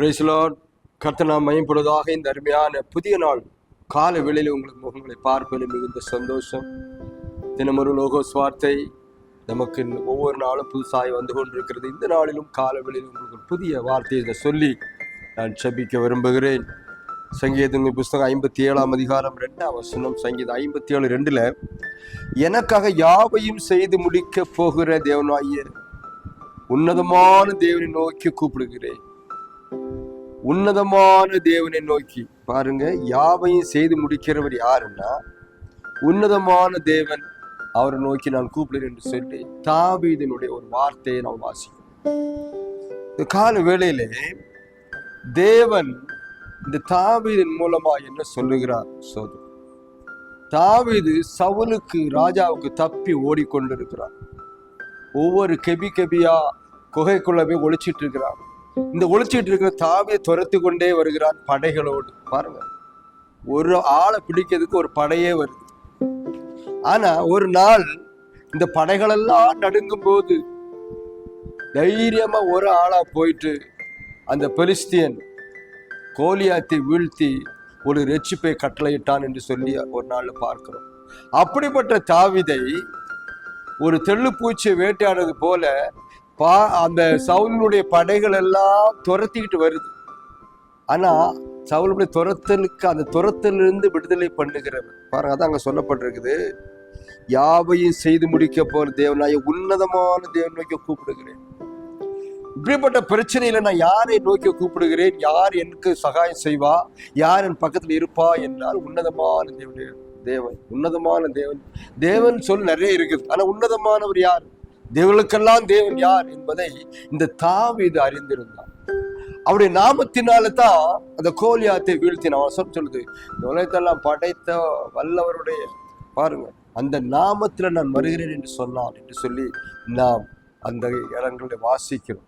பிரேசிலோர் கர்த்தனா மயம்படுவதாக இந்த அருமையான புதிய நாள் கால வேளையில் உங்களுக்கு முகங்களை பார்ப்பதில் மிகுந்த சந்தோஷம். தினமொரு லோகோஸ் வார்த்தை நமக்கு ஒவ்வொரு நாளும் புதுசாக வந்து கொண்டிருக்கிறது. இந்த நாளிலும் கால வேளையில் உங்களுக்கு புதிய வார்த்தையை சொல்லி நான் செபிக்க விரும்புகிறேன். சங்கீதங்கள் புஸ்தகம் ஐம்பத்தி ஏழாம் அதிகாரம் ரெண்டாம் வசனம் சங்கீதம் ஐம்பத்தி ஏழு ரெண்டில் எனக்காக யாவையும் செய்து முடிக்க போகிற தேவனாகிய உன்னதமான தேவனை நோக்கி கூப்பிடுகிறேன். உன்னதமான தேவனை நோக்கி. பாருங்க யாவையும் செய்து முடிக்கிறவர் யாருன்னா உன்னதமான தேவன் அவரை நோக்கி நான் கூப்பிடுறேன் என்று சொல்லி தாவீதினுடைய ஒரு வார்த்தையை நாம் வாசிக்கும் இந்த கால வேளையிலே தேவன் இந்த தாவீதின் மூலமா என்ன சொல்லுகிறார் சோது தாவீது சவுலுக்கு ராஜாவுக்கு தப்பி ஓடிக்கொண்டிருக்கிறார். ஒவ்வொரு கெபி கெபியா குகைக்குள்ள போய் ஒழிச்சிட்டு இருக்கிறார். இந்த ஒழிச்சிட்டு இருக்கிற தாவியை துரத்து கொண்டே வருகிறான் படைகளோடு. பாருங்க ஒரு ஆளை பிடிக்கிறதுக்கு ஒரு படையே வருது. ஆனா ஒரு நாள் இந்த படைகளெல்லாம் நடுங்கும் போது தைரியமா ஒரு ஆளா போயிட்டு அந்த பெலிஸ்தியன் கோலியாத்தை வீழ்த்தி ஒரு ரெச்சிப்பை கட்டளையிட்டான் என்று சொல்லி ஒரு நாள்ல பார்க்கிறோம். அப்படிப்பட்ட தாவிதை ஒரு தெள்ளு பூச்சியை வேட்டையாடுறது போல பா அந்த சவுலுடைய படைகள் எல்லாம் துரத்திக்கிட்டு வருது. ஆனா சவுலினுடைய துரத்தலுக்கு அந்த துரத்திலிருந்து விடுதலை பண்ணுகிறவர். பாருங்க அதான் அங்க சொல்லப்பட்டிருக்குது. யாவையும் செய்து முடிக்க போற தேவனாய உன்னதமான தேவன் நோக்கி கூப்பிடுகிறேன். இப்படிப்பட்ட பிரச்சனையில நான் யாரை நோக்கி கூப்பிடுகிறேன்? யார் எனக்கு சகாயம் செய்வா? யார் என் பக்கத்தில் இருப்பா என்றால் உன்னதமான தேவனுடைய தேவன் உன்னதமான தேவன். தேவன் சொல் நிறைய இருக்குது. ஆனா உன்னதமானவர் யார்? தேவர்களுக்கெல்லாம் தேவன் யார் என்பதை இந்த தாவீது அறிந்திருந்தான். அவருடைய நாமத்தினால தான் அந்த கோலியாத்தை வீழ்த்தின அவசரம் சொல்லுது இந்த உலகத்தெல்லாம் படைத்த வல்லவருடைய பாருங்க அந்த நாமத்துல நான் வருகிறேன் என்று சொன்னான் என்று சொல்லி நாம் அந்த இடங்களை வாசிக்கிறோம்.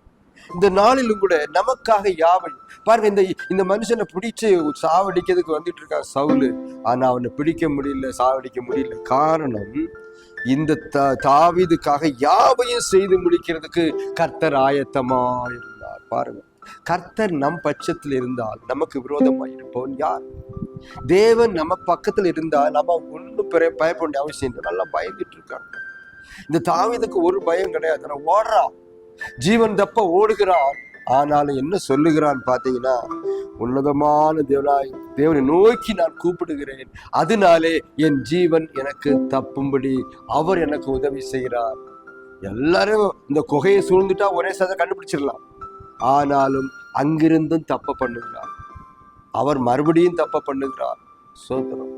இந்த நாளிலும் கூட நமக்காக யாவை பாருங்க இந்த இந்த மனுஷனை பிடிச்சு சாவடிக்கிறதுக்கு வந்துட்டு இருக்கான் சவுலு. ஆனா அவனை பிடிக்க முடியல சாவடிக்க முடியல. காரணம் இந்த த தாவீதுக்காக யாவையும் செய்து முடிக்கிறதுக்கு கர்த்தர் ஆயத்தமா இருந்தார். பாருங்க. கர்த்தர் நம் பட்சத்தில் இருந்தால் நமக்கு விரோதமாக இருப்பவன் யார்? தேவன் நம்ம பக்கத்துல இருந்தா நம்ம ஒன்றும் பெரிய பயப்பட வேண்டிய அவசியம் இல்லை. நல்லா பயந்துட்டு இருக்காங்க. இந்த தாவிதுக்கு ஒரு பயம் கிடையாது. ஆனா ஓடுறான். ஜீவன் தப்ப ஓடுகிறான். ஆனாலும் என்ன சொல்லுகிறான் பார்த்தீங்கன்னா உன்னதமான தேவனாய் தேவனை நோக்கி நான் கூப்பிடுகிறேன். அதனாலே என் ஜீவன் எனக்கு தப்பும்படி அவர் எனக்கு உதவி செய்கிறார். எல்லாரும் இந்த குகையை சூழ்ந்துட்டா ஒரே சதை கண்டுபிடிச்சிடலாம். ஆனாலும் அங்கிருந்தும் தப்ப பண்ணுகிறார். அவர் மறுபடியும் தப்ப பண்ணுகிறார். சோதரம்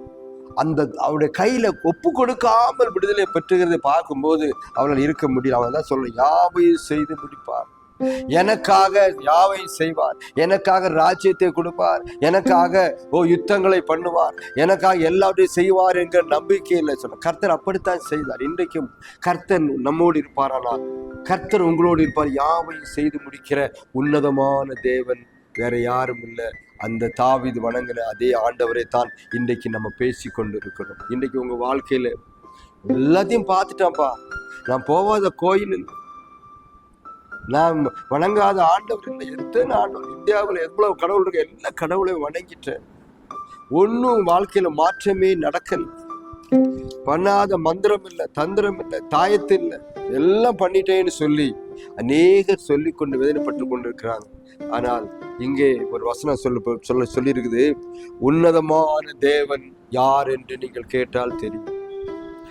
அந்த அவருடைய கையில ஒப்பு கொடுக்காமல் விடுதலை பெற்றுகிறதை பார்க்கும்போது அவளால் இருக்க முடியல. அவன் தான் சொல்ல யாவையும் செய்து முடிப்பார். எனக்காக யாவை செய்வார்? எனக்காக ராஜ்யத்தை கொடுப்பார். எனக்காக ஓ யுத்தங்களை பண்ணுவார். எனக்காக எல்லாவற்றையும் செய்வார் என்கிற நம்பிக்கை சொன்ன. கர்த்தர் அப்படித்தான் செய்தார். இன்றைக்கும் கர்த்தர் நம்மோடு இருப்பாரானால் கர்த்தர் உங்களோடு இருப்பார். யாவையும் செய்து முடிக்கிற உன்னதமான தேவன் வேற யாரும் இல்லை. அந்த தாவிது வணங்கின அதே ஆண்டவரை தான் இன்றைக்கு நம்ம பேசி கொண்டு இருக்கிறோம் இன்றைக்கு உங்கள் வாழ்க்கையில் எல்லாத்தையும் பார்த்துட்டான்ப்பா நான் போவாத கோயில் இல்லை நான் வணங்காத ஆண்டவர்களை எடுத்து நான் இந்தியாவில் எவ்வளவு கடவுள் இருக்க எல்லா கடவுளையும் வணங்கிட்டேன். ஒன்றும் வாழ்க்கையில் மாற்றமே நடக்கல. பண்ணாத மந்திரம் இல்லை தந்திரம் இல்லை தாயத்து இல்லை எல்லாம் பண்ணிட்டேன்னு சொல்லி அநேகர் சொல்லி கொண்டு வேதனைப்பட்டு கொண்டிருக்கிறாங்க. ஆனால் இங்கே ஒரு வசனம் சொல்ல சொல்ல சொல்லியிருக்குது. உன்னதமான தேவன் யார் என்று நீங்கள் கேட்டால் தெரியும்.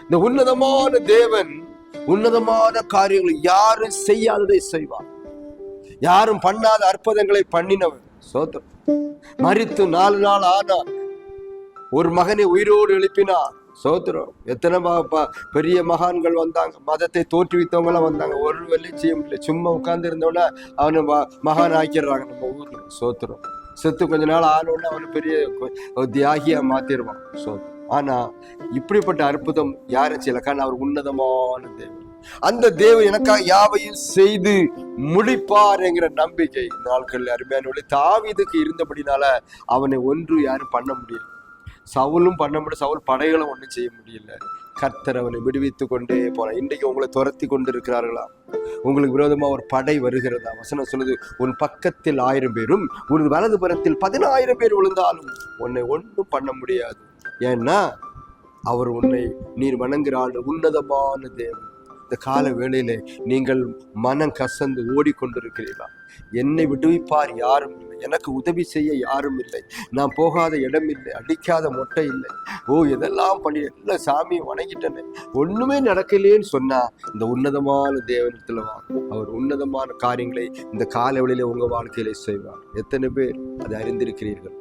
இந்த உன்னதமான தேவன் உன்னதமான காரியங்களை யாரும் செய்யாததை செய்வார். யாரும் பண்ணாத அற்புதங்களை பண்ணினவர். சோத்திரம் மறித்து நாலு நாள் ஆனார். ஒரு மகனை உயிரோடு எழுப்பினார். சோத்திரம் எத்தனை ப- பெரிய மகான்கள் வந்தாங்க. மதத்தை தோற்றுவித்தவங்க எல்லாம் வந்தாங்க. ஒரு வேலையும் இல்லை. சும்மா உட்கார்ந்து இருந்தோன்னா அவனை மகான் ஆக்கிடுறாங்க நம்ம ஊர்ல. சோத்திரம் செத்து கொஞ்ச நாள் ஆனோடனே அவனை பெரிய தியாகியா மாத்திடுவான். சோத்திரம் ஆனா இப்படிப்பட்ட அற்புதம் யாரை செய்யலக்கான அவர் உன்னதமான தேவன். அந்த தேவன் எனக்கா யாவையும் செய்து முடிப்பார் என்கிற நம்பிக்கை. நாட்கள் அருமையான தாவிதுக்கு இருந்தபடினால அவனை ஒன்று யாரும் பண்ண முடியல. சவுலும் பண்ண முடியல சவுல் படைகளும் ஒன்றும் செய்ய முடியல. கர்த்தர் அவனை விடுவித்து கொண்டே போனார். இன்றைக்கு உங்களை துரத்தி கொண்டு இருக்கிறார்களா உங்களுக்கு விரோதமா ஒரு படை வருகிறதா வசனம் சொல்லுது உன் பக்கத்தில் ஆயிரம் பேரும் உன் வலது புறத்தில் பதினாயிரம் பேர் விழுந்தாலும் உன்னை ஒன்றும் பண்ண முடியாது. ஏன்னா அவர் உன்னை நீர் வணங்குகிறாள் உன்னதமான தேவன். இந்த கால வேளையிலே நீங்கள் மனம் கசந்து ஓடிக்கொண்டிருக்கிறீர்களா? என்னை விடுவிப்பார் யாரும் இல்லை. எனக்கு உதவி செய்ய யாரும் இல்லை. நான் போகாத இடம் இல்லை அடிக்காத மொட்டை இல்லை. ஓ இதெல்லாம் பண்ணி எல்லா சாமியை வணங்கிட்டேனே. ஒண்ணுமே நடக்கலையேன்னு சொன்னா இந்த உன்னதமான தேவனத்துல வா. அவர் உன்னதமான காரியங்களை இந்த கால வேளையிலே உங்க வாழ்க்கையில செய்வார். எத்தனை பேர் அதை அறிந்திருக்கிறீர்கள்?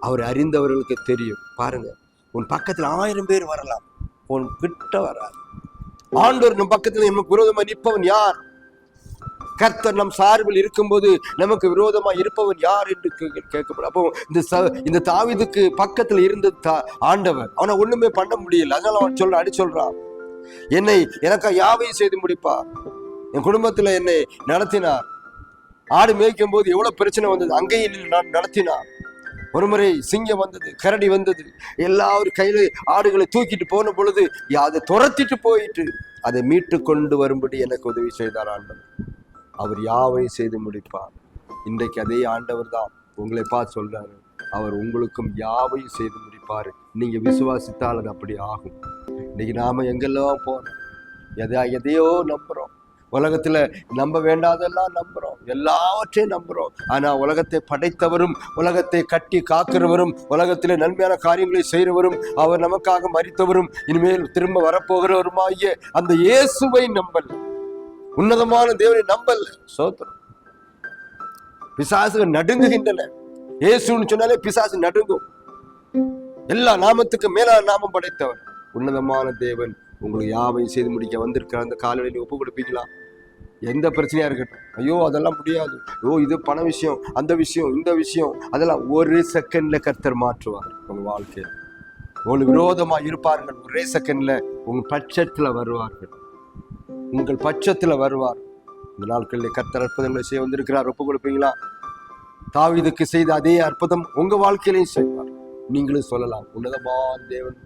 அவர் அறிந்தவர்களுக்கு தெரியும். பாருங்க உன் பக்கத்தில் ஆயிரம் பேர் வரலாம். உன் கிட்ட வராது. ஆண்டவர் நம் பக்கத்தில் நமக்கு விரோதமா நிற்பவன் யார்? கர்த்தர் நம் சார்பில் இருக்கும்போது நமக்கு விரோதமா இருப்பவன் யார் என்று கே- கேட்கப்படும். அப்போ இந்த ச- இந்த தாவிதுக்கு பக்கத்தில் இருந்த தா- ஆண்டவர் அவனை ஒண்ணுமே பண்ண முடியல. அதனால அவன் சொல்ற அடி சொல்றான். என்னை எனக்கா யாவையும் செய்து முடிப்பார் என் குடும்பத்துல என்னை நடத்தினார். ஆடு மேய்க்கும் போது எவ்வளவு பிரச்சனை வந்தது? அங்கேயும் நான் நடத்தினார். ஒருமுறை சிங்கம் வந்தது கரடி வந்தது. எல்லாரும் கையில ஆடுகளை தூக்கிட்டு போன பொழுது அதை துரத்திட்டு போயிட்டு அதை மீட்டு கொண்டு வரும்படி எனக்கு உதவி செய்தார் ஆண்டவர். அவர் யாவையும் செய்து முடிப்பார்? இன்றைக்கு அதே ஆண்டவர் தான் உங்களை பார்த்து சொல்றாரு. அவர் உங்களுக்கும் யாவையும் செய்து முடிப்பார்? நீங்க விசுவாசித்தால் அது அப்படி ஆகும். இன்னைக்கு நாம எங்கெல்லாம் போறோம் எதையா எதையோ நம்புறோம். உலகத்துல நம்ப வேண்டாதெல்லாம் நம்புறோம். எல்லாவற்றையும் நம்புறோம். ஆனா உலகத்தை படைத்தவரும் உலகத்தை கட்டி காக்கிறவரும் உலகத்தில் நன்மையான காரியங்களை செய்கிறவரும் அவர் நமக்காக மறித்தவரும் இனிமேல் திரும்ப வரப்போகிறவருமாகிய அந்த இயேசுவை நம்பல். உன்னதமான தேவனை நம்பல். சோத்திரம். பிசாசுகள் நடுங்குகின்றன. இயேசுன்னு சொன்னாலே பிசாசு நடுங்கும். எல்லா நாமத்துக்கு மேலான நாமம் படைத்தவர். உன்னதமான தேவன் உங்களுக்கு யாவையும் செய்து முடிக்க வந்திருக்க அந்த காலையில் ஒப்பு கொடுப்பீங்களா? எந்த பிரச்சனையாக இருக்கட்டும். ஐயோ அதெல்லாம் முடியாது. ஐயோ இது பண விஷயம் அந்த விஷயம் இந்த விஷயம். அதெல்லாம் ஒரு செகண்டில் கர்த்தர் மாற்றுவார் உங்கள் வாழ்க்கையில் உங்களுக்கு விரோதமாக இருப்பார்கள் ஒரே செகண்டில் உங்கள் பட்சத்தில் வருவார்கள். உங்கள் பட்சத்தில் வருவார். இந்த நாட்களில் கர்த்தர் அற்புதங்களை செய்ய வந்திருக்கிறார். ஒப்பு கொடுப்பீங்களா? தாவிதுக்கு செய்த அதே அற்புதம் உங்கள் வாழ்க்கையிலையும் செய்வார். நீங்களும் சொல்லலாம். உன்னதமான தேவன்.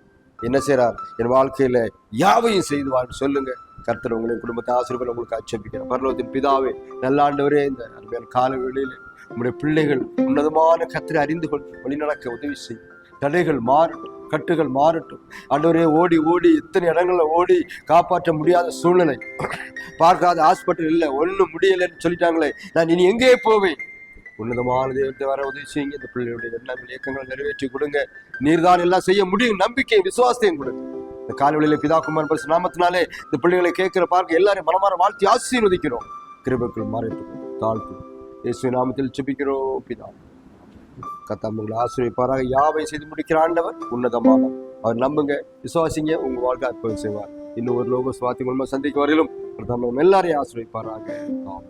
என்ன செய்கிறார் என் வாழ்க்கையில் யாவையும் செய்துவார் சொல்லுங்க. கர்த்தர் உங்களின் குடும்பத்தை ஆசிரியர்கள் உங்களுக்கு அச்சபிக்கிறேன் பரலோகத்தின் பிதாவே நல்ல ஆண்டவரே இந்த அருமையான கால வேளையில உங்களுடைய பிள்ளைகள் உன்னதமான கர்த்தரை அறிந்து கொண்டு வழிநடக்க உதவி செய்யும் தடைகள் மாறட்டும் கட்டுகள் மாறட்டும். ஆண்டவரே ஓடி ஓடி எத்தனை இடங்களில் ஓடி காப்பாற்ற முடியாத சூழ்நிலை. பார்க்காத ஹாஸ்பிட்டல் இல்லை ஒன்றும் முடியலைன்னு சொல்லிட்டாங்களே. நான் இனி எங்கே போவேன்? உன்னதமான தேவத்தை வர உதவி செய்யுங்க. இந்த பிள்ளையுடைய எண்ணங்கள் இயக்கங்களை நிறைவேற்றி கொடுங்க. நீர்தான் எல்லாம் செய்ய முடியும். நம்பிக்கை விசுவாசத்தையும் கொடுங்க. இந்த காலவெளியில பிதா குமார் பரிசு நாமத்தினாலே இந்த பிள்ளைகளை கேட்கிற பார்க்க எல்லாரும் மனமாற வாழ்த்தி ஆசீர்வதிக்கிறோம். கிருபைக்குள் மாறிட்டு தாழ்த்து இயேசு நாமத்தில் சுபிக்கிறோம் பிதா. கத்தாமங்களை ஆசிரியப்பாராக யாவை செய்து முடிக்கிற ஆண்டவர் உன்னதமான அவர் நம்புங்க விசுவாசிங்க உங்க வாழ்க்கை அற்புதம் செய்வார். இன்னும் ஒரு லோக சுவாத்தி மூலமா சந்திக்க வரையிலும் பிரதமர் எல்லாரையும் ஆசிரியப்பாராக ஆமாம்